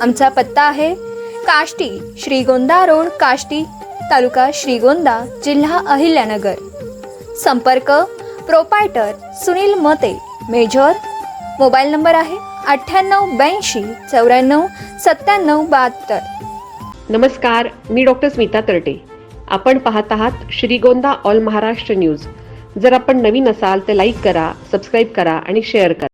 आमचा पत्ता आहे काष्टी श्रीगोंदा रोड काष्टी तालुका श्रीगोंदा जिल्हा अहिल्यानगर. संपर्क प्रोपायटर सुनील मते मेजर. मोबाईल नंबर आहे अठ्ठ्याण्णव ब्याऐंशी चौऱ्याण्णव सत्त्याण्णव बहात्तर. नमस्कार मी डॉक्टर स्मिता तरटे. आपण पाहत आहात श्रीगोंदा ऑल महाराष्ट्र न्यूज. जर आपण नवीन असाल तर लाईक करा सबस्क्राईब करा आणि शेअर करा.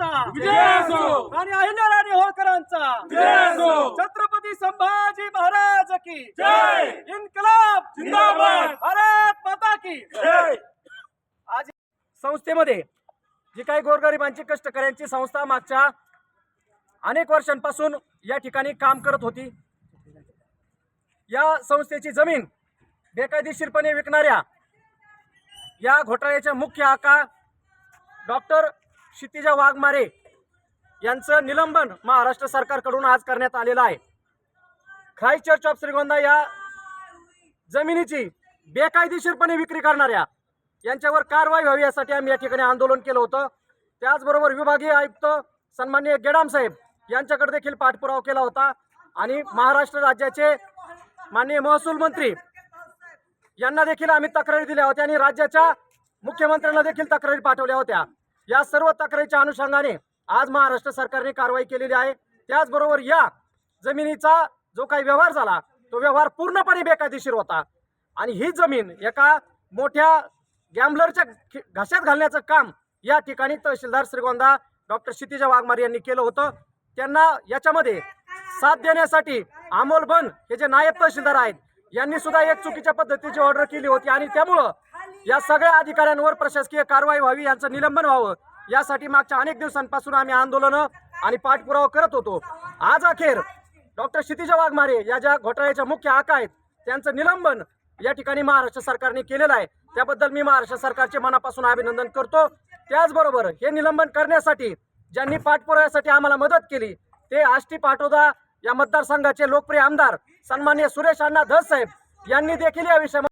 असो! आणि अहिल्याराणी होळकरांचा! छत्रपती संभाजी महाराज की जय! इन्कलाब जिंदाबाद! भारत माता की जय! आज संस्थेमध्ये जी काही गोरगरिबांची कष्टकऱ्यांची संस्था मागच्या अनेक वर्षांपासून या ठिकाणी काम करत होती या संस्थेची जमीन बेकायदेशीरपणे विकणाऱ्या या घोटाळ्याच्या मुख्य आका डॉक्टर क्षितिजा वाघमारे यांचं निलंबन महाराष्ट्र सरकारकडून आज करण्यात आलेलं आहे. ख्राईस्ट चर्च ऑफ श्रीगोंदा या जमिनीची बेकायदेशीरपणे विक्री करणाऱ्या यांच्यावर कारवाई व्हावी यासाठी आम्ही या ठिकाणी आंदोलन केलं होतं. त्याचबरोबर विभागीय आयुक्त सन्माननीय गेडाम साहेब यांच्याकडे देखील पाठपुरावा केला होता. आणि महाराष्ट्र राज्याचे माननीय महसूल मंत्री यांना देखील आम्ही तक्रारी दिल्या होत्या आणि राज्याच्या मुख्यमंत्र्यांना देखील तक्रारी पाठवल्या होत्या. या सर्व तक्रारीच्या अनुषंगाने आज महाराष्ट्र सरकारने कारवाई केलेली आहे. त्याचबरोबर या जमिनीचा जो काही व्यवहार झाला तो व्यवहार पूर्णपणे बेकायदेशीर होता. आणि ही जमीन एका मोठ्या गॅम्बलरच्या घशात घालण्याचं काम या ठिकाणी तहसीलदार श्रीगोंदा डॉक्टर क्षितिजा वाघमारे यांनी केलं होतं. त्यांना याच्यामध्ये साथ देण्यासाठी अमोल बन हे जे नायब तहसीलदार आहेत यांनी सुद्धा एक चुकीच्या पद्धतीची ऑर्डर केली होती आणि त्यामुळं या सगळ्या अधिकाऱ्यांवर प्रशासकीय कारवाई व्हावी यांचं निलंबन व्हावं यासाठी मागच्या अनेक दिवसांपासून आम्ही आंदोलनं आणि पाठपुरावा करत होतो. आज अखेर डॉक्टर क्षितिजा वाघमारे या ज्या घोटाळ्याच्या मुख्य आका आहेत त्यांचं निलंबन या ठिकाणी महाराष्ट्र सरकारने केलेलं आहे. त्याबद्दल मी महाराष्ट्र सरकारचे मनापासून अभिनंदन करतो. त्याचबरोबर हे निलंबन करण्यासाठी ज्यांनी पाठपुराव्यासाठी आम्हाला मदत केली ते आष्टी पाठोदा या मतदारसंघाचे लोकप्रिय आमदार सन्मान्य सुरेश अण्णा धस साहेब यांनी देखील या विषयामध्ये